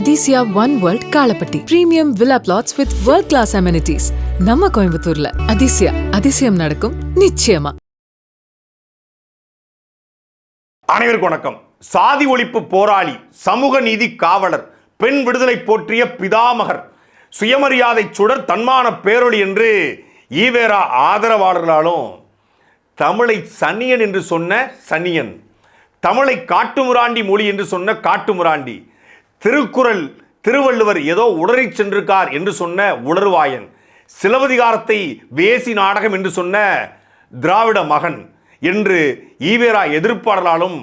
Athisaya one world Kalapatti premium villa flats with world class amenities நம்ம கோயம்புத்தூர்ல. அதிசயா அதிசயம் நடக்கும் நிச்சயமா. அனைவருக்கும் வணக்கம். சாதி ஒழிப்பு போராளி சமூக நீதி காவலர் பெண் விடுதலை போற்றிய பிதாமகர் சுயமரியாதை சுடர் தன்மான பேரொளி என்று ஈவேரா ஆதரவாளர்களாலும் தமிழை சனியன் என்று சொன்ன சனியன் தமிழை காட்டுமுராண்டி மொழி என்று சொன்ன காட்டுமுராண்டி திருக்குறள் திருவள்ளுவர் ஏதோ உடறி சென்றிருக்கார் என்று சொன்ன உளறுவாயன். சிலவதிகாரத்தை வேசி நாடகம் என்று சொன்ன திராவிட மகன் என்று ஈவேரா எதிர்ப்பாளர்களாலும்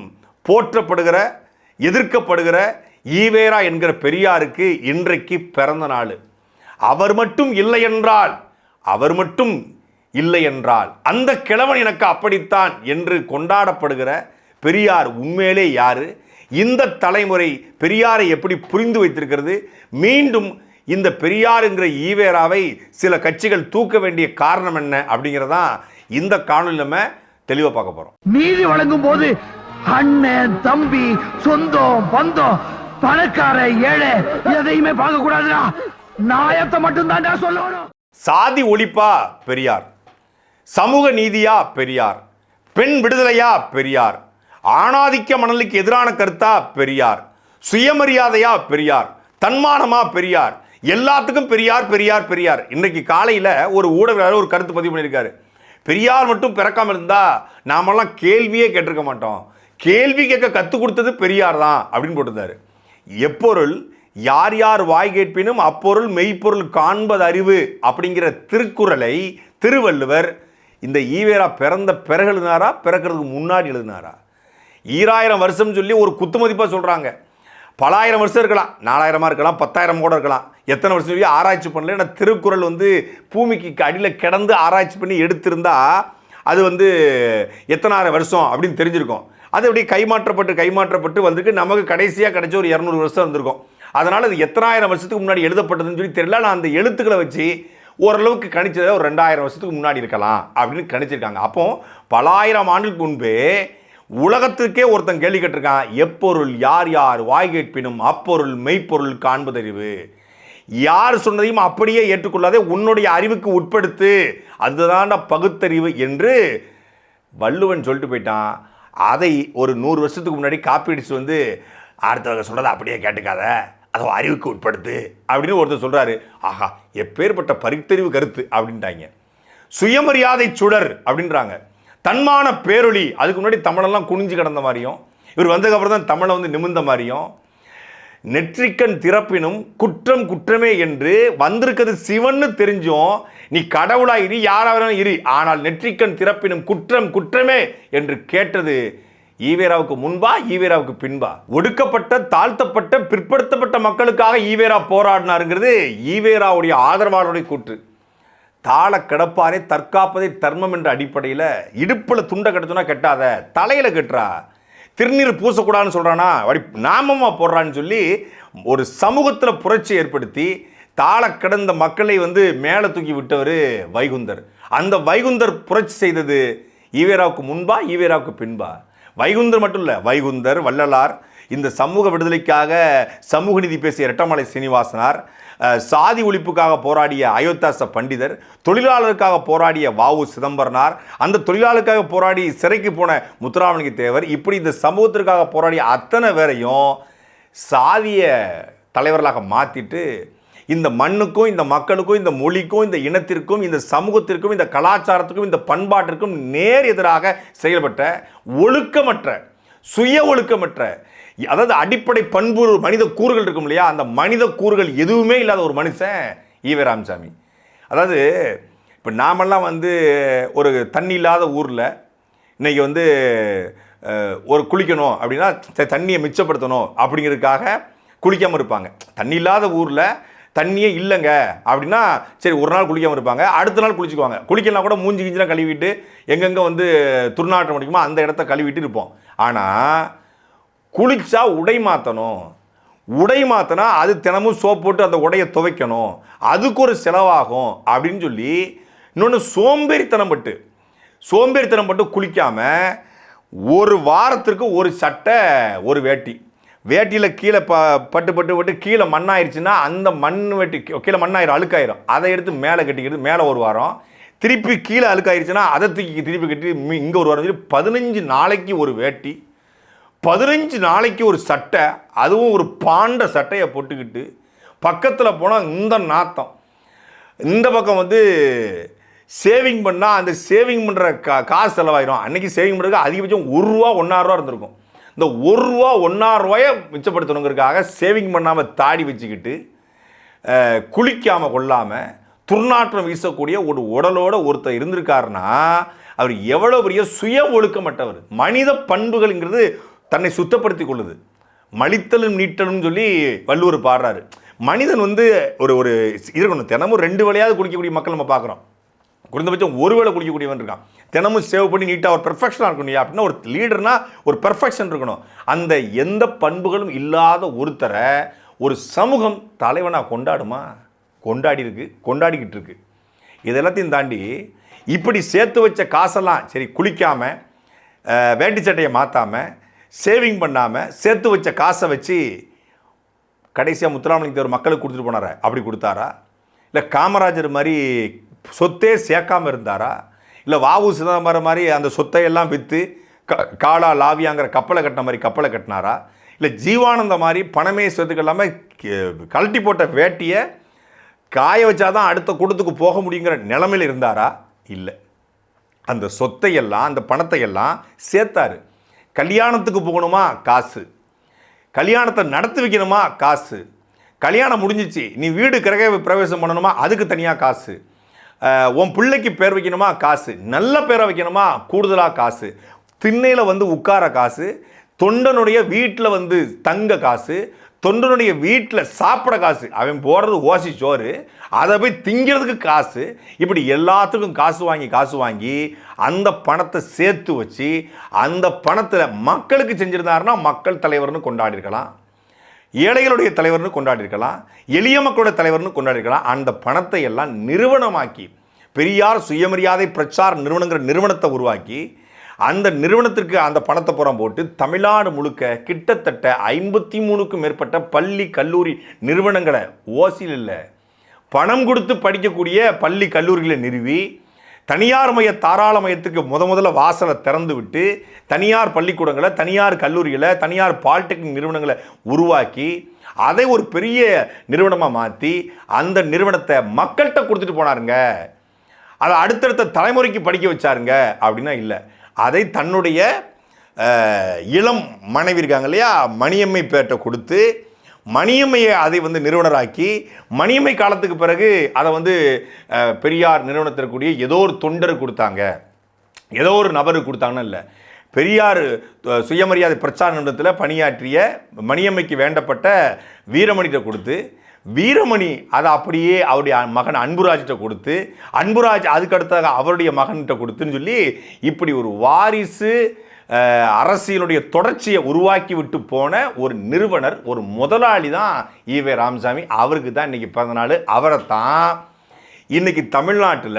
போற்றப்படுகிற எதிர்க்கப்படுகிற ஈவேரா என்கிற பெரியாருக்கு இன்றைக்கு பிறந்த நாள். அவர் மட்டும் இல்லை என்றால் அவர் மட்டும் இல்லை என்றால் அந்த கிழவன் எனக்கு அப்படித்தான் என்று கொண்டாடப்படுகிற பெரியார் உண்மையிலே யாரு? இந்த தலைமுறை பெரியாரை எப்படி புரிந்து வைத்திருக்கிறது? மீண்டும் இந்த பெரியார் என்கிற ஈவேராவை சில கட்சிகள் தூக்க வேண்டிய காரணம் என்ன அப்படிங்கிறதான் இந்த காணொலி நம்ம தெளிவாக பார்க்க போகிறோம் நீதி வழங்கும் போது அண்ணன் தம்பி சொந்தம் பந்தம் பணக்கார ஏழை எதையுமே பார்க்க கூடாதுடா. நாயத்தை மட்டும் தான்டா சொல்லணும். சாதி ஒழிப்பா பெரியார். சமூக நீதியா பெரியார். பெண் விடுதலையா பெரியார். ஆணாதிக்க மணலுக்கு எதிரான கருத்தா பெரியார். சுயமரியாதையா பெரியார். தன்மானமா பெரியார். எல்லாத்துக்கும் பெரியார் பெரியார் பெரியார். இன்னைக்கு காலையில் ஒரு ஊடகர் ஒரு கருத்து பதிவு பண்ணியிருக்காரு. பெரியார் மட்டும் பிறக்காமல் இருந்தால் நாமெல்லாம் கேள்வியே கேட்டிருக்க மாட்டோம். கேள்வி கேட்க கற்றுக் கொடுத்தது பெரியார் தான் அப்படின்னு போட்டிருந்தாரு. எப்பொருள் யார் யார் வாய் கேட்பினும் அப்பொருள் மெய்ப்பொருள் காண்பது அறிவு அப்படிங்கிற திருக்குறளை திருவள்ளுவர் இந்த ஈவேரா பிறந்த பிறகு எழுதினாரா பிறக்கிறதுக்கு முன்னாடி எழுதினாரா? ஈராயிரம் வருஷம்னு சொல்லி ஒரு குத்துமதிப்பாக சொல்கிறாங்க பலாயிரம் வருஷம் இருக்கலாம். நாலாயிரமாக இருக்கலாம். பத்தாயிரம் கூட இருக்கலாம். எத்தனை வருஷம் சொல்லி ஆராய்ச்சி பண்ணல. ஏன்னா திருக்குறள் வந்து பூமிக்கு அடியில் கிடந்து ஆராய்ச்சி பண்ணி எடுத்திருந்தா அது வந்து எத்தனாயிரம் வருஷம் அப்படின்னு தெரிஞ்சிருக்கும். அது அப்படியே கைமாற்றப்பட்டு கைமாற்றப்பட்டு வந்திருக்கு. நமக்கு கடைசியாக கிடைச்ச ஒரு இரநூறு வருஷம் இருந்திருக்கும் அதனால் அது எத்தனாயிரம் வருஷத்துக்கு முன்னாடி எழுதப்பட்டதுன்னு சொல்லி தெரியல. நான் அந்த எழுத்துக்களை வச்சு ஓரளவுக்கு கணிச்சதை ஒரு ரெண்டாயிரம் வருஷத்துக்கு முன்னாடி இருக்கலாம் அப்படின்னு கணிச்சிருக்காங்க. அப்போது பலாயிரம் ஆண்டுக்கு முன்பே உலகத்துக்கே ஒருத்தன் கேள்வி கேட்டிருக்கான் எப்பொருள் யார் யார்? வாய் கேட்பினும் அப்பொருள் மெய்ப்பொருள் காண்பதறிவு. யார் சொன்னதையும் அப்படியே ஏற்றுக்கொள்ளாதே உன்னுடைய அறிவுக்கு உட்படுத்து அதுதான்டா பகுத்தறிவு என்று வள்ளுவன் சொல்லிட்டு போயிட்டான். அதை ஒரு நூறு வருஷத்துக்கு முன்னாடி காப்பீடுச்சு வந்து அடுத்தவங்க சொன்னதை அப்படியே கேட்டுக்காத அதை அறிவுக்கு உட்படுத்து அப்படின்னு ஒருத்தர் சொல்கிறாரு ஆஹா எப்பேற்பட்ட பரித்தறிவு கருத்து அப்படின்ட்டாங்க. சுயமரியாதை சுடர் அப்படின்றாங்க. தன்மான பேரொளி. அதுக்கு முன்னாடி தமிழெல்லாம் குனிஞ்சு கிடந்த மாதிரியும் இவர் வந்ததுக்கப்புறம் தான் தமிழை வந்து நிமிர்ந்த மாதிரியும் நெற்றிக்கண் திறப்பினும் குற்றம் குற்றமே என்று வந்திருக்கிறது சிவன்னு தெரிஞ்சும் நீ கடவுளா இரு யாராவது இரு ஆனால் நெற்றிக்கண் திறப்பினும் குற்றம் குற்றமே என்று கேட்டது ஈவேராவுக்கு முன்பா ஈவேராவுக்கு பின்பா. ஒடுக்கப்பட்ட தாழ்த்தப்பட்ட பிற்படுத்தப்பட்ட மக்களுக்காக ஈவேரா போராடினாருங்கிறது ஈவேராவுடைய ஆதரவாளருடைய கூற்று. தாழ கிடப்பாரே தற்காப்பதை தர்மம் என்ற அடிப்படையில் இடுப்பில் துண்டை கட்டுச்சோன்னா கட்டாத தலையில் கட்டுறா. திருநீர் பூசக்கூடாதுன்னு சொல்கிறானா அப்படி நாமமாக போடுறான்னு சொல்லி ஒரு சமூகத்தில் புரட்சி ஏற்படுத்தி தாழ கிடந்த மக்களை வந்து மேலே தூக்கி விட்டவர் வைகுந்தர். அந்த வைகுந்தர் புரட்சி செய்தது ஈவேராவுக்கு முன்பா ஈவேராவுக்கு பின்பா? வைகுந்தர் மட்டும் இல்லை வைகுந்தர் வள்ளலார் இந்த சமூக விடுதலைக்காக சமூக நீதி பேசிய இரட்டமலை சீனிவாசனார் சாதி ஒழிப்புக்காக போராடிய அயோத்தாச பண்டிதர் தொழிலாளருக்காக போராடிய வாவு சிதம்பரனார் அந்த தொழிலாளருக்காக போராடி சிறைக்கு போன முத்துராமலிங்க தேவர் இப்படி இந்த சமூகத்திற்காக போராடிய அத்தனை பேரையும் சாதிய தலைவர்களாக மாற்றிட்டு இந்த மண்ணுக்கும் இந்த மக்களுக்கும் இந்த மொழிக்கும் இந்த இனத்திற்கும் இந்த சமூகத்திற்கும் இந்த கலாச்சாரத்துக்கும் இந்த பண்பாட்டிற்கும் நேர் எதிராக செயல்பட்ட ஒழுக்கமற்ற சுய ஒழுக்கமற்ற அதாவது அடிப்படை பண்பு மனித கூறுகள் இருக்கும் இல்லையா? அந்த மனித கூறுகள் எதுவுமே இல்லாத ஒரு மனுஷன் ஈவே ராமசாமி. அதாவது இப்போ நாமெல்லாம் வந்து ஒரு தண்ணி இல்லாத ஊரில் இன்னைக்கு வந்து ஒரு குளிக்கணும் அப்படின்னா தண்ணியை மிச்சப்படுத்தணும் அப்படிங்கிறதுக்காக குளிக்காமல் இருப்பாங்க. தண்ணி இல்லாத ஊரில் தண்ணியே இல்லைங்க அப்படின்னா சரி ஒரு நாள் குளிக்காமல் இருப்பாங்க. அடுத்த நாள் குளிச்சுக்குவாங்க. குளிக்கலாம் கூட மூஞ்சி கிஞ்சிலாம் கழுவிட்டு எங்கெங்கே வந்து துர்நாற்றம் அடிக்குமோ அந்த இடத்த கழுவிட்டு இருப்போம். ஆனால் குளிச்சா உடை மாற்றணும் உடை மாற்றினா அது தினமும் சோப் போட்டு அந்த உடையை துவைக்கணும். அதுக்கு ஒரு செலவாகும் அப்படின்னு சொல்லி இன்னொன்று சோம்பேறித்தனம் பட்டு. சோம்பேறித்தனம் பட்டு குளிக்காமல் ஒரு வாரத்திற்கு ஒரு சட்டை ஒரு வேட்டி. வேட்டியில் கீழே ப பட்டு பட்டு பட்டு கீழே மண்ணாயிருச்சுன்னா அந்த மண் வெட்டி கீழே மண்ணாயிரும் அழுக்காயிரும். அதை எடுத்து மேலே கட்டிக்கிறது மேலே ஒரு வாரம். திருப்பி கீழே அழுக்காயிருச்சுன்னா அதை தூக்கி திருப்பி கட்டி இங்கே ஒரு வாரம் சொல்லி பதினஞ்சு நாளைக்கு ஒரு வேட்டி. பதினஞ்சு நாளைக்கு ஒரு சட்டை அதுவும் ஒரு பாண்ட சட்டையை போட்டுக்கிட்டு பக்கத்தில் போனால் இந்த நாத்தம். இந்த பக்கம் வந்து சேவிங் பண்ணால் அந்த சேவிங் பண்ணுற கா காசு செலவாயிடும் அன்றைக்கி சேவிங் பண்ணுறதுக்கு அதிகபட்சம் ஒரு ரூபா ஒன்றாயிரரூவா இருந்திருக்கும். இந்த ஒரு ரூபா ஒன்றாயிரரூவாயை மிச்சப்படுத்தணுங்கிறதுக்காக சேவிங் பண்ணாமல் தாடி வச்சுக்கிட்டு குளிக்காமல் கொள்ளாமல் துர்நாற்றம் வீசக்கூடிய ஒரு உடலோடு ஒருத்தர் இருந்திருக்காருன்னா அவர் எவ்வளோ பெரிய சுய ஒழுக்கமற்றவர் மனித பண்புகள்ங்கிறது தன்னை சுத்தப்படுத்தி கொள்ளுது. மலித்தலும் நீட்டலும் சொல்லி வள்ளுவர் பாடுறாரு. மனிதன் வந்து ஒரு ஒரு இருக்கணும். தினமும் ரெண்டு வேளையாவது குடிக்கக்கூடிய மக்கள் நம்ம பார்க்குறோம். குறைந்தபட்சம் ஒரு வேளை குடிக்கக்கூடியவன் இருக்கான். தினமும் சேவ் பண்ணி நீட்டாக ஒரு பெர்ஃபெக்ஷனாக இருக்கணும் அப்படின்னா ஒரு லீடர்னா ஒரு பெர்ஃபெக்ஷன் இருக்கணும். அந்த எந்த பண்புகளும் இல்லாத ஒருத்தரை ஒரு சமூகம் தலைவனாக கொண்டாடுமா? கொண்டாடி இருக்கு கொண்டாடிக்கிட்டு இருக்கு. இது எல்லாத்தையும் தாண்டி இப்படி சேர்த்து வச்ச காசெல்லாம் சரி குளிக்காமல் வேட்டி சட்டையை மாற்றாமல் சேவிங் பண்ணாமல் சேர்த்து வச்ச காசை வச்சு கடைசியாக முத்துராமலிங்க தேவர் மக்களுக்கு கொடுத்துட்டு போனாரா? அப்படி கொடுத்தாரா? இல்லை காமராஜர் மாதிரி சொத்தே சேர்க்காமல் இருந்தாரா? இல்லை வாவு சிதம்பரம் மாதிரி அந்த சொத்தை எல்லாம் விற்று க காலா லாவியாங்கிற கப்பலை கட்டின மாதிரி கப்பலை கட்டினாரா? இல்லை ஜீவானந்த மாதிரி பணமே சொத்துக்கு இல்லாமல் கழட்டி போட்ட வேட்டியை காய வச்சாதான் அடுத்த கூட்டத்துக்கு போக முடியுங்கிற நிலமையில் இருந்தாரா? இல்லை. அந்த சொத்தையெல்லாம் அந்த பணத்தையெல்லாம் சேர்த்தாரு. கல்யாணத்துக்கு போகணுமா? காசு. கல்யாணத்தை நடத்தி வைக்கணுமா? காசு. கல்யாணம் முடிஞ்சிச்சு. நீ வீடு கிரக பிரவேசம் பண்ணணுமா? அதுக்கு தனியாக காசு. உன் பிள்ளைக்கு பேர் வைக்கணுமா? காசு. நல்ல பேரை வைக்கணுமா? கூடுதலாக காசு. திண்ணையில் வந்து உட்கார காசு. தொண்டனுடைய வீட்டில் வந்து தங்க காசு. தொண்டனுடைய வீட்டில் சாப்பிட காசு. அவன் போடுறது ஓசி சோறு அதை போய் திங்கிறதுக்கு காசு. இப்படி எல்லாத்துக்கும் காசு வாங்கி காசு வாங்கி அந்த பணத்தை சேர்த்து வச்சு அந்த பணத்தில் மக்களுக்கு செஞ்சிருந்தாருன்னா மக்கள் தலைவர்னு கொண்டாடிருக்கலாம். ஏழைகளுடைய தலைவர்னு கொண்டாடிருக்கலாம். எளிய மக்களுடைய தலைவர்னு கொண்டாடிருக்கலாம். அந்த பணத்தை எல்லாம் நிறுவனமாக்கி பெரியார் சுயமரியாதை பிரச்சார நிறுவனங்கிற நிறுவனத்தை உருவாக்கி அந்த நிறுவனத்திற்கு அந்த பணத்தை புறம் போட்டு தமிழ்நாடு முழுக்க கிட்டத்தட்ட ஐம்பத்தி மூணுக்கும் மேற்பட்ட பள்ளி கல்லூரி நிறுவனங்களை ஓசியில் இல்லை பணம் கொடுத்து படிக்கக்கூடிய பள்ளி கல்லூரிகளை நிறுவி தனியார் மைய தாராள மையத்துக்கு முத முதல்ல வாசலை திறந்து விட்டு தனியார் பள்ளிக்கூடங்களை தனியார் கல்லூரிகளை தனியார் பாலிடெக்னிக் நிறுவனங்களை உருவாக்கி அதை ஒரு பெரிய நிறுவனமாக மாற்றி அந்த நிறுவனத்தை மக்கள்கிட்ட கொடுத்துட்டு போனாருங்க. அதை அடுத்தடுத்த தலைமுறைக்கு படிக்க வச்சாருங்க. அப்படின்னா இல்லை. அதை தன்னுடைய இளம் மனைவி இருக்காங்க இல்லையா மணியம்மை பேட்டை கொடுத்து மணியம்மையை அதை வந்து நிறுவனராக்கி மணியம்மை காலத்துக்கு பிறகு அதை வந்து பெரியார் நிறுவனத்திற்குரிய ஏதோ ஒரு தொண்டர் கொடுத்தாங்க. ஏதோ ஒரு நபருக்கு கொடுத்தாங்கன்னு இல்லை. பெரியார் சுயமரியாதை பிரச்சார நிறுவனத்தில் பணியாற்றிய மணியம்மைக்கு வேண்டப்பட்ட வீரமணிகிட்ட கொடுத்து வீரமணி அதை அப்படியே அவருடைய மகன் அன்புராஜ்கிட்ட கொடுத்து அன்புராஜ் அதுக்கு அடுத்ததாக அவருடைய மகன்கிட்ட கொடுத்துன்னு சொல்லி இப்படி ஒரு வாரிசு அரசியலுடைய தொடர்ச்சியை உருவாக்கி விட்டு போன ஒரு நிறுவனர் ஒரு முதலாளி தான் ஈவே ராமசாமி. அவருக்கு தான் இன்றைக்கி பிறந்த நாள் அவரை தான் இன்னைக்கு தமிழ்நாட்டில்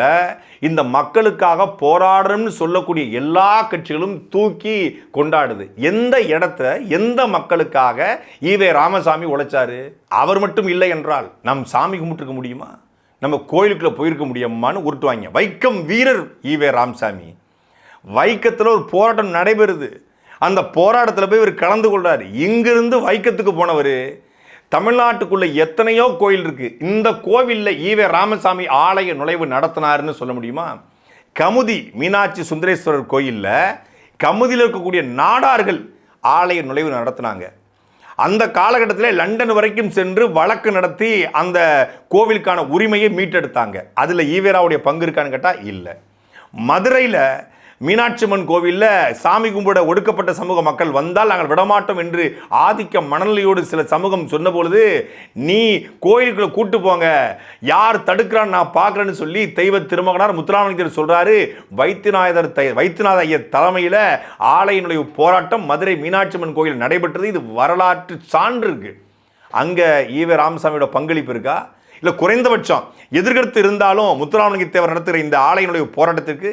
இந்த மக்களுக்காக போராடுறோம்னு சொல்லக்கூடிய எல்லா கட்சிகளும் தூக்கி கொண்டாடுது. எந்த இடத்த எந்த மக்களுக்காக ஈவே ராமசாமி உழைச்சாரு? அவர் மட்டும் இல்லை என்றால் நம் சாமி கும்பிட்டுருக்க முடியுமா? நம்ம கோயிலுக்குள்ளே போயிருக்க முடியுமான்னு உருட்டுவாங்க வைக்கம் வீரர் ஈவே ராமசாமி. வைக்கத்தில் ஒரு போராட்டம் நடைபெறுது. அந்த போராட்டத்தில் போய் இவர் கலந்து கொள்கிறார் இங்கிருந்து வைக்கத்துக்கு போனவர் தமிழ்நாட்டுக்குள்ள எத்தனையோ கோயில் இருக்கு. இந்த கோவிலில் ஈவே ராமசாமி ஆலய நுழைவு நடத்தினாருன்னு சொல்ல முடியுமா? கமுதி மீனாட்சி சுந்தரேஸ்வரர் கோயிலில் கமுதியில் இருக்கக்கூடிய நாடார்கள் ஆலய நுழைவு நடத்தினாங்க. அந்த காலகட்டத்தில் லண்டன் வரைக்கும் சென்று வழக்கு நடத்தி அந்த கோவிலுக்கான உரிமையை மீட்டெடுத்தாங்க. அதில் ஈவேராவுடைய பங்கு இருக்கான்னு கேட்டால் இல்லை. மதுரையில் மீனாட்சி அம்மன் கோவிலில் சாமி கும்பிட ஒடுக்கப்பட்ட சமூக மக்கள் வந்தால் நாங்கள் விடமாட்டோம் என்று ஆதிக்க மனநிலையோடு சில சமூகம் சொன்ன பொழுது நீ கோயிலுக்குள்ளே கூட்டு போங்க. யார் தடுக்கிறான்னு நான் பார்க்குறேன்னு சொல்லி தெய்வ திருமகனார் முத்துராமலிங்கர் சொல்கிறாரு வைத்தியநாதர் தை வைத்தியநாத ஐயர் தலைமையில் ஆலயினுடைய போராட்டம் மதுரை மீனாட்சி அம்மன் கோயில் நடைபெற்றது. இது வரலாற்று சான்று இருக்கு. அங்கே ஈவ ராமசாமியோட பங்களிப்பு இருக்கா? இல்லை குறைந்தபட்சம் எதிர்கருத்து இருந்தாலும் முத்துராமலிங்க தேவர் நடத்துகிற இந்த ஆலையினுடைய போராட்டத்திற்கு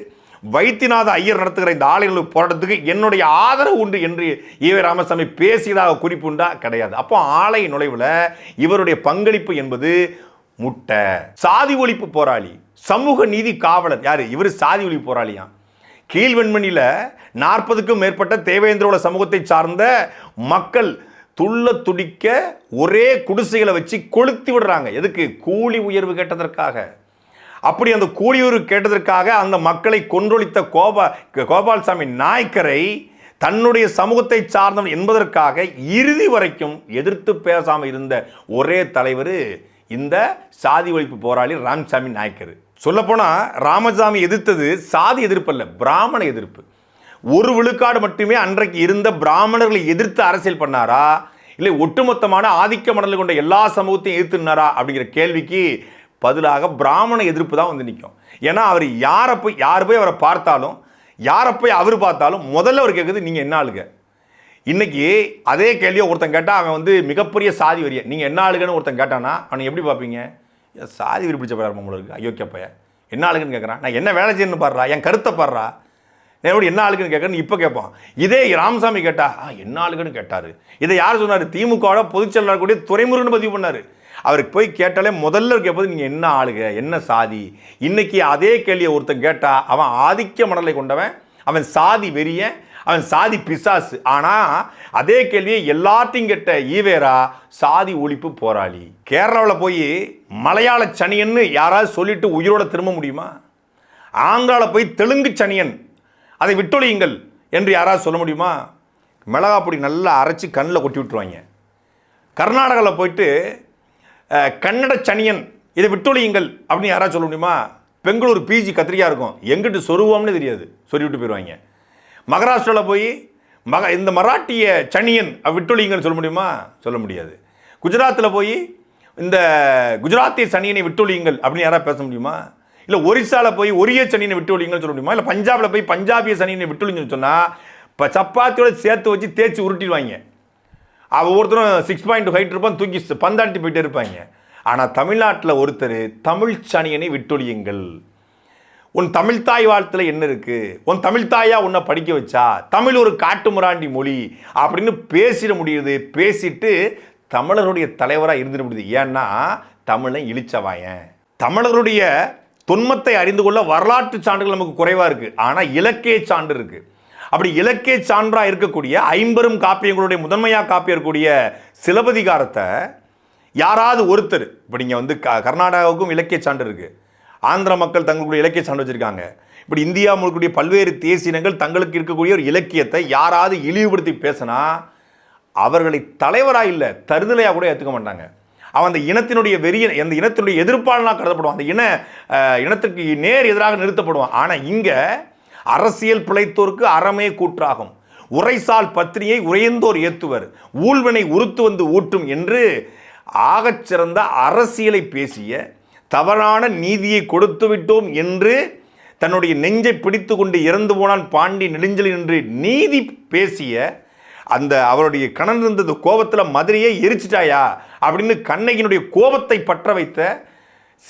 வைத்தியநாத ஐயர் நடத்துகிற இந்த ஆலைகளுக்கு போராட்டத்துக்கு என்னுடைய ஆதரவு உண்டு என்று ஈவே ராமசாமி பேசியதாக குறிப்புண்டா கிடையாது. அப்போ ஆலை நுழைவில் இவருடைய பங்களிப்பு என்பது முட்டை. சாதி ஒழிப்பு போராளி சமூக நீதி காவலர் யார்? இவர் சாதி ஒழிப்பு போராளியா? கீழ்வெண்மணியில் நாற்பதுக்கும் மேற்பட்ட தேவேந்திரோட சமூகத்தை சார்ந்த மக்கள் துள்ள துடிக்க ஒரே குடிசைகளை வச்சு கொளுத்தி விடுறாங்க. எதுக்கு? கூலி உயர்வு கேட்டதற்காக. அப்படி அந்த கூலியூர் கேட்டதற்காக அந்த மக்களை கொன்றொழித்த கோபா கோபால்சாமி நாயக்கரை தன்னுடைய சமூகத்தை சார்ந்தவன் என்பதற்காக இறுதி வரைக்கும் எதிர்த்து பேசாமல் இருந்த ஒரே தலைவர் இந்த சாதி ஒழிப்பு போராளி ராமசாமி நாயக்கர். சொல்லப்போனால் ராமசாமி எதிர்த்தது சாதி எதிர்ப்பு அல்ல பிராமண எதிர்ப்பு. ஒரு விழுக்காடு மட்டுமே அன்றைக்கு இருந்த பிராமணர்களை எதிர்த்து அரசியல் பண்ணாரா? இல்லை ஒட்டுமொத்தமான ஆதிக்க மடலில் கொண்ட எல்லா சமூகத்தையும் எதிர்த்துனாரா அப்படிங்கிற கேள்விக்கு பதிலாக பிராமண எதிர்ப்பு தான் வந்து நிற்கும் ஏன்னா அவர் யாரை போய் யார் போய் அவரை பார்த்தாலும் யாரை போய் அவர் பார்த்தாலும் முதல்ல அவர் கேட்குது நீங்கள் என்ன ஆளுங்க இன்றைக்கி அதே கேள்வியை ஒருத்தன் கேட்டால் அவன் வந்து மிகப்பெரிய சாதி வரிய. நீங்கள் என்ன ஆளுங்கன்னு ஒருத்தன் கேட்டானா அவனை எப்படி பார்ப்பீங்க? சாதி வெறி பிடிச்ச பையன் உங்களுக்கு அயோக்கிய பையன். என்ன ஆளுங்கன்னு கேட்குறான் நான் என்ன வேலை செய்யணும்னு பாடுறா? என் கருத்தை பாடுறா? என்னோட என்ன ஆளுக்குன்னு கேட்குறேன்னு இப்போ கேட்பான். இதே ராமசாமி கேட்டா ஆ என்ன ஆளுக்குன்னு கேட்டார்? இதை யார் சொன்னார்? திமுகவோட பொதுச் செயலாளர் கூடிய துறைமுருகன் பதிவு பண்ணார். அவருக்கு போய் கேட்டாலே முதல்ல கேட்பது நீங்கள் என்ன ஆளுக என்ன சாதி? இன்றைக்கி அதே கேள்வியை ஒருத்தன் கேட்டால் அவன் ஆதிக்க மணலை கொண்டவன் அவன் சாதி வெறிய அவன் சாதி பிசாசு. ஆனால் அதே கேள்வியை எல்லாத்தையும் கெட்ட ஈவேரா சாதி ஒழிப்பு போராளி. கேரளாவில் போய் மலையாள சனியன்னு யாராவது சொல்லிட்டு உயிரோட திரும்ப முடியுமா? ஆந்திராவில் போய் தெலுங்கு சனியன் அதை விட்டொழியுங்கள் என்று யாராவது சொல்ல முடியுமா? மிளகா பொடி நல்லா அரைச்சி கண்ணில் கொட்டி விட்டுருவாங்க. கர்நாடகாவில் போயிட்டு கன்னட சனியன் இதை விட்டொழியுங்கள் அப்படின்னு யாராவது சொல்ல முடியுமா? பெங்களூர் பிஜி கத்திரிக்காய் இருக்கும். எங்கிட்டு சொருவோம்னு தெரியாது. சொல்லிவிட்டு போயிடுவாங்க. மகாராஷ்டிராவில் போய் மக இந்த மராட்டிய சனியன் அவ விட்டொழியுங்கன்னு சொல்ல முடியுமா? சொல்ல முடியாது. குஜராத்தில் போய் இந்த குஜராத்திய சனியனை விட்டொழியுங்கள் அப்படின்னு யாராவது பேச முடியுமா? இல்லை ஒரிசாவில் போய் ஒரிய சனியனை விட்டொழியுங்கன்னு சொல்ல முடியுமா? இல்லை பஞ்சாபில் போய் பஞ்சாபிய சனியனை விட்டொழிங்கன்னு சொன்னால் இப்போ சப்பாத்தியோட சேர்த்து வச்சு தேய்ச்சி உருட்டிடுவாங்க. ஒவ்வொருத்தரும் சிக்ஸ் பாயிண்ட் ஹைட் இருப்பான் தூக்கி பந்தாட்டி போயிட்டே இருப்பாங்க. ஆனால் தமிழ்நாட்டில் ஒருத்தர் தமிழ் சனியனை விட்டொழியுங்கள். உன் தமிழ் தாய் வாழ்த்துல என்ன இருக்குது உன் தமிழ் தாயா உன்னை படிக்க வச்சா? தமிழ் ஒரு காட்டு முராண்டி மொழி. அப்படின்னு பேசிட முடியுது. பேசிட்டு தமிழருடைய தலைவராக இருந்துட முடியுது. ஏன்னா தமிழை இழிச்சவாயன். தமிழருடைய தொன்மத்தை அறிந்து கொள்ள வரலாற்று சான்றுகள் நமக்கு குறைவாக இருக்குது ஆனால் இலக்கிய சான்று இருக்குது அப்படி இலக்கிய சான்றாக இருக்கக்கூடிய ஐம்பெரும் காப்பியங்களுடைய முதன்மையாக காப்பியக்கூடிய சிலப்பதிகாரத்தை யாராவது ஒருத்தர் இப்போ நீங்கள் வந்து க கர்நாடகாவுக்கும் இலக்கிய சான்று இருக்குது ஆந்திர மக்கள் தங்களுடைய இலக்கிய சான்று வச்சுருக்காங்க. இப்படி இந்தியா முழுக்கூடிய பல்வேறு தேசியங்கள் தங்களுக்கு இருக்கக்கூடிய ஒரு இலக்கியத்தை யாராவது இழிவுபடுத்தி பேசினா அவர்களை தலைவராக இல்லை தருதலையாக கூட ஏற்றுக்க மாட்டாங்க. அவன் அந்த இனத்தினுடைய வெறிய அந்த இனத்தினுடைய எதிர்ப்பாளனாக கருதப்படுவான். அந்த இன இனத்துக்கு நேர் எதிராக நிறுத்தப்படுவான். ஆனால் இங்கே அரசியல் பிழைத்தோருக்கு அறமே கூற்றாகும். உரைசால் பத்திரியை உரையந்தோர் ஏத்துவர். ஊழ்வினை உறுத்து வந்து ஊட்டும் என்று ஆகச் சிறந்த அரசியலை பேசிய தவறான நீதியை கொடுத்து விட்டோம் என்று தன்னுடைய நெஞ்சை பிடித்து கொண்டு இறந்து போனான் பாண்டி நெடுஞ்சலி என்று நீதி பேசிய அந்த அவருடைய கணன் இருந்தது கோபத்தில் மதுரையே எரிச்சிட்டாயா? அப்படின்னு கண்ணகியினுடைய கோபத்தை பற்ற வைத்த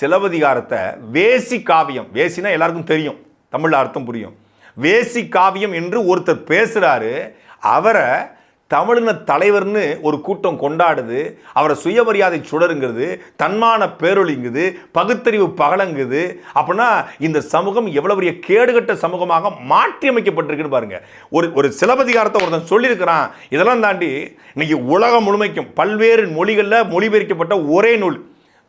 சிலவதிகாரத்தை வேசி காவியம். வேசினா எல்லாருக்கும் தெரியும். தமிழ் அர்த்தம் புரியும். வேசி காவியம் என்று ஒருத்தர் பேசுகிறாரு அவரை தமிழின தலைவர்னு ஒரு கூட்டம் கொண்டாடுது. அவரை சுயமரியாதை சுடருங்கிறது தன்மான பேரொழிங்குது. பகுத்தறிவு பகலங்குது. அப்படின்னா இந்த சமூகம் எவ்வளவு பெரிய கேடுகட்ட சமூகமாக மாற்றி அமைக்கப்பட்டிருக்குன்னு பாருங்க. ஒரு ஒரு சிலப்பதிகாரத்தை ஒருத்தன் சொல்லியிருக்கிறான். இதெல்லாம் தாண்டி இன்னைக்கு உலகம் முழுமைக்கும் பல்வேறு மொழிகளில் மொழிபெயர்க்கப்பட்ட ஒரே நூல்.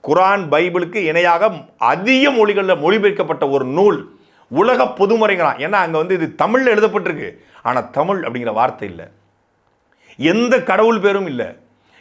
குரான் பைபிளுக்கு இணையாக அதிக மொழிகளில் மொழிபெயர்க்கப்பட்ட ஒரு நூல். உலக பொதுமுறைங்கிறான் ஏன்னா அங்கே வந்து இது தமிழில் எழுதப்பட்டிருக்கு. ஆனால் தமிழ் அப்படிங்கிற வார்த்தை இல்லை. எந்த கடவுள் பேரும் இல்லை.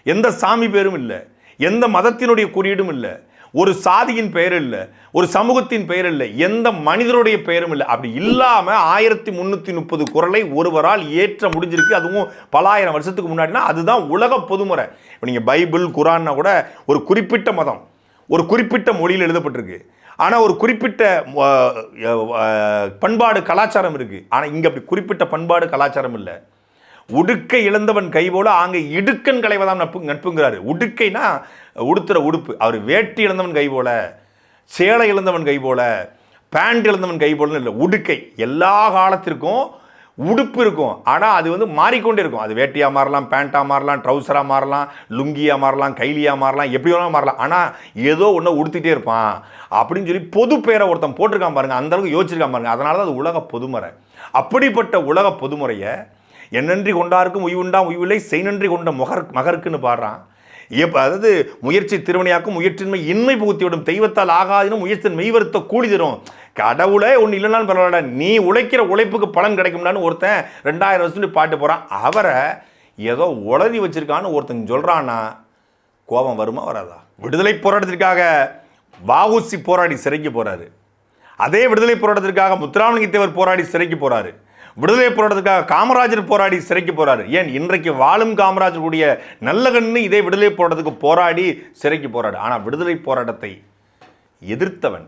எந்த சாமி பேரும் இல்லை. எந்த மதத்தினுடைய குறியீடும் இல்லை. ஒரு சாதியின் பெயர் இல்லை. ஒரு சமூகத்தின் பெயர் இல்லை. எந்த மனிதருடைய பெயரும் இல்லை. அப்படி இல்லாமல் ஆயிரத்தி முந்நூற்றி முப்பது குரலை ஒருவரால் ஏற்ற முடிஞ்சிருக்கு. அதுவும் பலாயிரம் வருஷத்துக்கு முன்னாடினா அதுதான் உலக பொதுமுறை. இப்போ நீங்கள் பைபிள் குரான்னா கூட ஒரு குறிப்பிட்ட மதம். ஒரு குறிப்பிட்ட மொழியில் எழுதப்பட்டிருக்கு. ஆனால் ஒரு குறிப்பிட்ட பண்பாடு கலாச்சாரம் இருக்குது ஆனால் இங்கே அப்படி குறிப்பிட்ட பண்பாடு கலாச்சாரம் இல்லை. உடுக்கை இழந்தவன் கை போல ஆங்க இடுக்கன் கலைவதாம் நட்பு நட்புங்கிறாரு. உடுக்கைனா உடுத்துற உடுப்பு. அவர் வேட்டி இழந்தவன் கை போல சேலை இழந்தவன் கை போல பேண்ட் இழந்தவன் கை போலன்னு இல்லை உடுக்கை. எல்லா காலத்திற்கும் உடுப்பு இருக்கும். ஆனால் அது வந்து மாறிக்கொண்டே இருக்கும். அது வேட்டியாக மாறலாம் பேண்ட்டாக மாறலாம் ட்ரௌசராக மாறலாம் லுங்கியாக மாறலாம் கைலியாக மாறலாம் எப்படி வேணாலும் மாறலாம். ஆனால் ஏதோ ஒன்று உடுத்திட்டே இருப்பான் அப்படின்னு சொல்லி பொது பேரை ஒருத்தன் போட்டிருக்கான் பாருங்க. அந்த அளவுக்கு யோசிச்சிருக்கான் பாருங்கள் அதனால தான் அது உலக பொதுமுறை. அப்படிப்பட்ட உலக பொதுமுறையை என்னன்றி கொண்டாருக்கும் உய்வுண்டாம் உய்வில்லை செய்நன்றி கொண்ட மகர் மகருக்குன்னு பாடுறான். எப்போ அதாவது முயற்சி திருவனையாக்கும் முயற்சின்மை இன்மை புகுத்திவிடும். தெய்வத்தால் ஆகாதினும் முயற்சியின் மெய்வருத்த கூலி தரும். கடவுளே ஒன்று இல்லைனாலும் பரவாயில்ல நீ உழைக்கிற உழைப்புக்கு பலன் கிடைக்கும்னான்னு ஒருத்தன் ரெண்டாயிரம் வருஷத்துக்கு பாட்டு போகிறான் அவரை ஏதோ உளறி வச்சிருக்கான்னு ஒருத்தன் சொல்கிறான்னா கோபம் வருமா வராதா? விடுதலை போராட்டத்திற்காக வஉசி போராடி சிறைக்கு போகிறாரு அதே விடுதலை போராட்டத்திற்காக முத்துராமலிங்கத்தேவர் போராடி சிறைக்கு போறாரு. விடுதலை போராட்டத்துக்காக காமராஜர் போராடி சிறைக்கு போகிறாரு ஏன்? இன்றைக்கு வாழும் காமராஜர் கூடிய நல்ல கண்ணு இதே விடுதலை போராட்டத்துக்கு போராடி சிறைக்கு போராடு ஆனால் விடுதலை போராட்டத்தை எதிர்த்தவன்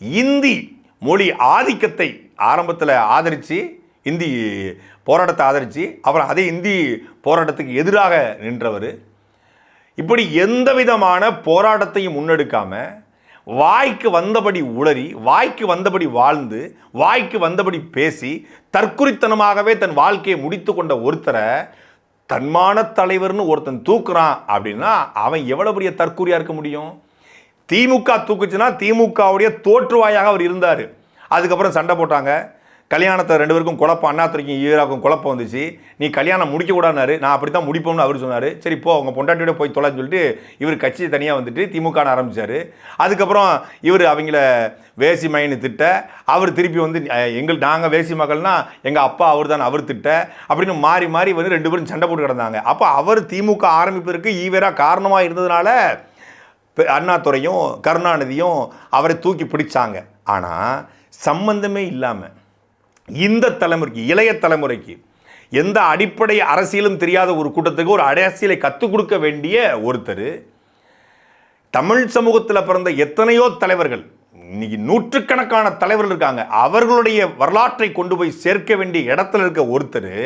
இந்தி மொழி ஆதிக்கத்தை ஆரம்பத்தில் ஆதரித்து இந்தி போராட்டத்தை ஆதரித்து அப்புறம் அதே இந்தி போராட்டத்துக்கு எதிராக நின்றவர். இப்படி எந்த விதமான போராட்டத்தையும் முன்னெடுக்காமல் வாய்க்கு வந்தபடி உளறி வாய்க்கு வந்தபடி வாழ்ந்து வாய்க்கு வந்தபடி பேசி தற்குறித்தனமாகவே தன் வாழ்க்கையை முடித்து கொண்ட ஒருத்தரை தன்மான தலைவர்னு ஒருத்தன் தூக்குறான் அப்படின்னா அவன் எவ்வளோ பெரிய தற்கூரியா இருக்க முடியும்? திமுக தூக்குச்சுன்னா திமுகவுடைய தோற்றுவாயாக அவர் இருந்தார். அதுக்கப்புறம் சண்டை போட்டாங்க. கல்யாணத்தை ரெண்டு பேருக்கும் குழப்பம் அண்ணாத்துறைக்கும் ஈராக்கும் குழப்பம் வந்துச்சு. நீ கல்யாணம் முடிக்க நான் அப்படி தான் முடிப்போம்னு அவர் சொன்னார். சரி போ உங்கள் பொண்டாட்டியோட போய் தொலைன்னு சொல்லிட்டு இவர் கட்சி தனியாக வந்துட்டு திமுக ஆரம்பிச்சார். அதுக்கப்புறம் இவர் அவங்கள வேசி மைன்னு திட்ட அவர் திருப்பி வந்து எங்கள் நாங்கள் வேசி மகள்னா எங்கள் அப்பா அவர் தான் அவர் திட்ட அப்படின்னு மாறி மாறி வந்து ரெண்டு பேரும் சண்டை போட்டு கிடந்தாங்க. அப்போ அவர் திமுக ஆரம்பிப்பதற்கு ஈவராக காரணமாக இருந்ததுனால அண்ணாதுறையும் அண்ணாதுரையும் கருணாநிதியும் அவரை தூக்கி பிடிச்சாங்க. ஆனால் சம்பந்தமே இல்லாமல் இந்த தலைமுறைக்கு இளைய தலைமுறைக்கு எந்த அடிப்படை அரசியலும் தெரியாத ஒரு கூட்டத்துக்கு ஒரு அரசியலை கற்றுக் கொடுக்க வேண்டிய ஒருத்தர் தமிழ் சமூகத்தில் பிறந்த எத்தனையோ தலைவர்கள் இன்னைக்கு நூற்றுக்கணக்கான தலைவர்கள் இருக்காங்க. அவர்களுடைய வரலாற்றை கொண்டு போய் சேர்க்க வேண்டிய இடத்துல இருக்க ஒருத்தர்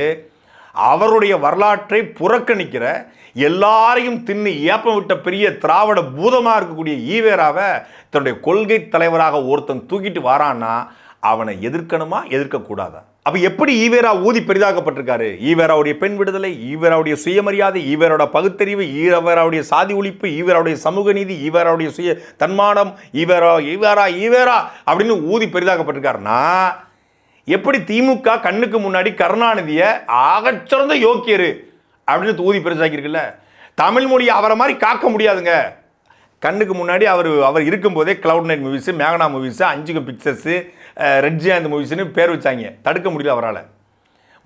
அவருடைய வரலாற்றை புறக்கணிக்கிற எல்லாரையும் தின்னு ஏப்பம் விட்ட பெரிய திராவிட பூதமாக இருக்கக்கூடிய ஈவேராவை தன்னுடைய கொள்கை தலைவராக ஒருத்தன் தூக்கிட்டு வாரான்னா அவனை எதிர்க்கணுமா எதிர்க்கக்கூடாதா? அப்போ எப்படி ஈவேரா ஊதி பெரிதாக்கப்பட்டிருக்காரு? ஈவேராவுடைய பெண் விடுதலை ஈவேராவுடைய சுயமரியாதை ஈவேரோட பகுத்தறிவு ஈவேராவுடைய சாதி ஒழிப்பு ஈவேராவுடைய சமூக நீதி ஈவேராவுடைய சுய தன்மானம் ஈவேரா ஈவேரா ஈவேரா அப்படின்னு ஊதி பெரிதாக்கப்பட்டிருக்காருன்னா எப்படி திமுக கண்ணுக்கு முன்னாடி கருணாநிதியை ஆகச்சிறந்த யோக்கியரு அப்படின்னு தூதி பெருசாக்கியிருக்குல்ல? தமிழ் மொழியை அவரை மாதிரி காக்க முடியாதுங்க. கண்ணுக்கு முன்னாடி அவர் அவர் இருக்கும்போதே கிளவுட் நைட் மூவிஸு மேகனா மூவிஸு அஞ்சுக பிக்சர்ஸு ரெட் ஜெயந்த் மூவிஸ்னு பேர் வச்சாங்க. தடுக்க முடியல அவரால்.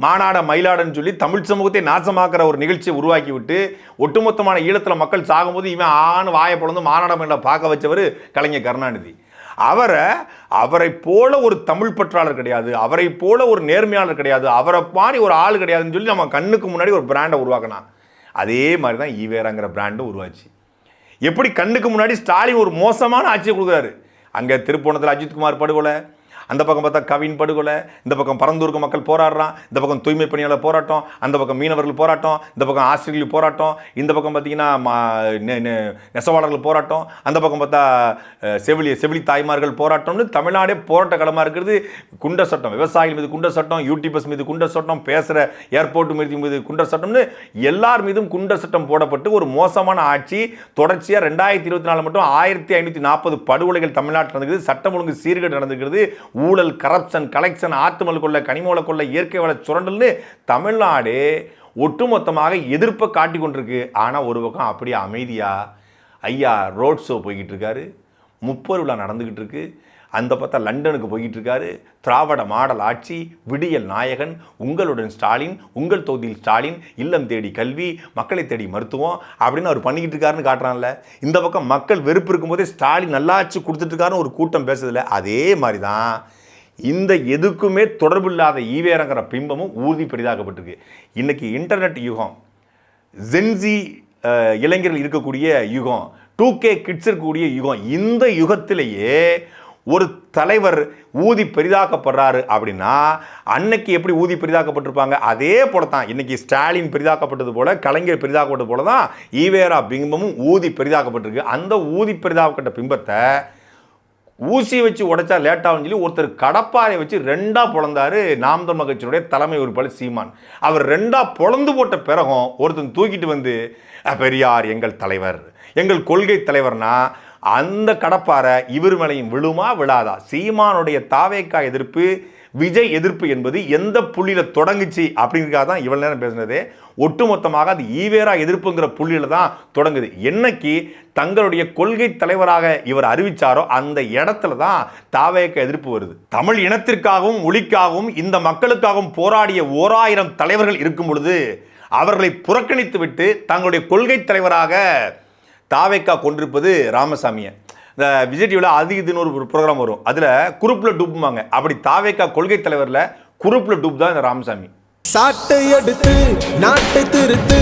மாநாட மயிலாடன்னு சொல்லி தமிழ் சமூகத்தை நாசமாக்குற ஒரு நிகழ்ச்சியை உருவாக்கி விட்டு ஒட்டுமொத்தமான ஈழத்தில் மக்கள் சாகும்போது இவன் ஆண் வாயை பொழந்து மாநாட மயில பார்க்க வச்சவர் கலைஞர் கருணாநிதி. அவரை அவரை போல ஒரு தமிழ் பற்றாளர் கிடையாது அவரை போல ஒரு நேர்மையாளர் கிடையாது அவரை மாதிரி ஒரு ஆள் கிடையாதுன்னு சொல்லி நம்ம கண்ணுக்கு முன்னாடி ஒரு பிராண்டை உருவாக்கினா அதே மாதிரி தான் ஈவேராங்கிற பிராண்டும் உருவாச்சு. எப்படி கண்ணுக்கு முன்னாடி ஸ்டாலின் ஒரு மோசமான ஆட்சியை கொடுக்குறாரு? அங்கே திருப்போணத்தில் அஜித்குமார் படுகொலை அந்த பக்கம் பார்த்தா கவின் படுகொலை இந்த பக்கம் பரந்தூருக்கு மக்கள் போராடுறான் இந்த பக்கம் தூய்மை பணியாளர் போராட்டம் அந்த பக்கம் மீனவர்கள் போராட்டம் இந்த பக்கம் ஆசிரியர்கள் போராட்டம் இந்த பக்கம் பார்த்தீங்கன்னா நெசவாளர்கள் போராட்டம் அந்த பக்கம் பார்த்தா செவிலி செவிலி தாய்மார்கள் போராட்டம்னு தமிழ்நாடே போராட்ட களமாக இருக்கிறது. குண்ட சட்டம் விவசாயிகள் மீது குண்ட சட்டம் யூடியூபர்ஸ் மீது குண்ட சட்டம் பேசுகிற ஏர்போர்ட் மீது மீது குண்ட சட்டம்னு எல்லார் மீதும் குண்ட சட்டம் போடப்பட்டு ஒரு மோசமான ஆட்சி. தொடர்ச்சியாக ரெண்டாயிரத்தி இருபத்தி நாலு மட்டும் ஆயிரத்தி ஐநூற்றி நாற்பது படுகொலைகள் தமிழ்நாட்டில் நடந்துக்கிறது சட்டம் ஒழுங்கு சீர்கேடு நடந்துக்கிறது ஊழல் கரப்ஷன் கலெக்ஷன் ஆத்துமல் கொள்ள கனிமூல கொள்ள இயற்கை வள சுரண்டல்னு தமிழ்நாடு ஒட்டுமொத்தமாக எதிர்ப்பை காட்டி கொண்டிருக்கு. ஆனால் ஒரு பக்கம் அப்படியே அமைதியாக ஐயா ரோட் ஷோ போய்கிட்டு இருக்காரு. முப்பது விழா நடந்துக்கிட்டு இருக்கு. அந்த பார்த்தா லண்டனுக்கு போய்கிட்டு இருக்காரு திராவிட மாடல் ஆட்சி விடியல் நாயகன் உங்களுடன் ஸ்டாலின் உங்கள் தொகுதியில் ஸ்டாலின் இல்லம் தேடி கல்வி மக்களை தேடி மருத்துவம் அப்படின்னு அவர் பண்ணிக்கிட்டு இருக்காருன்னு காட்டுறான்ல. இந்த பக்கம் மக்கள் வெறுப்பு இருக்கும்போதே ஸ்டாலின் நல்லாட்சி கொடுத்துட்ருக்காருன்னு ஒரு கூட்டம் பேசுதில்ல அதே மாதிரி தான் இந்த எதுக்குமே தொடர்பு இல்லாத ஈவேரங்கிற பிம்பமும் ஊதி பெரிதாக்கப்பட்டிருக்கு. இன்றைக்கி இன்டர்நெட் யுகம் ஜென்சி இளைஞர்கள் இருக்கக்கூடிய யுகம் டூ கே கிட்ஸ் இருக்கக்கூடிய யுகம் இந்த யுகத்திலேயே ஒரு தலைவர் ஊதி பெரிதாக்கப்படுறாரு அப்படின்னா அன்னைக்கு எப்படி ஊதி பெரிதாக்கப்பட்டிருப்பாங்க? அதே போல தான் இன்னைக்கு ஸ்டாலின் பெரிதாக்கப்பட்டது போல கலைஞர் பெரிதாக்கப்பட்டது போல தான் ஈவேரா பிம்பமும் ஊதி பெரிதாக்கப்பட்டிருக்கு. அந்த ஊதி பெரிதாக்கப்பட்ட பிம்பத்தை ஊசி வச்சு உடைச்சா லேட் சொல்லி ஒருத்தர் கடப்பாறை வச்சு ரெண்டாக பிறந்தார் நாம் தமிழ் கட்சியினுடைய தலைமை உறுப்பாளர் சீமான். அவர் ரெண்டாக பிறந்து போட்ட பிறகும் ஒருத்தன் தூக்கிட்டு வந்து பெரியார் எங்கள் தலைவர். எங்கள் கொள்கை தலைவர்னா அந்த கடப்பாறை இவர் மேலையும் விழுமா விழாதா? சீமானுடைய தாவேக்கா எதிர்ப்பு விஜய் எதிர்ப்பு என்பது எந்த புள்ளியில் தொடங்குச்சு அப்படிங்கிறதுக்காக தான் இவ்வளோ நேரம் பேசுனது. ஒட்டுமொத்தமாக அது ஈவேரா எதிர்ப்புங்கிற புள்ளியில் தான் தொடங்குது. என்னைக்கு தங்களுடைய கொள்கை தலைவராக இவர் அறிவித்தாரோ அந்த இடத்துல தான் தாவேக்க எதிர்ப்பு வருது. தமிழ் இனத்திற்காகவும் ஒளிக்காகவும் இந்த மக்களுக்காகவும் போராடிய ஓராயிரம் தலைவர்கள் இருக்கும் பொழுது அவர்களை புறக்கணித்து விட்டு தங்களுடைய கொள்கை தலைவராக தாவேக்கா கொண்டிருப்பது ராமசாமியை. இந்த விஜய் டிவியில் அது இதுன்னு ஒரு ப்ரோக்ராம் வரும். அதில் குரூப்பில் டூப்புமாங்க அப்படி தாவேக்கா கொள்கை தலைவரில் குரூப்பில் டூப் தான் இந்த ராமசாமி. சாட்டை எடுத்து நாட்டை திருத்து.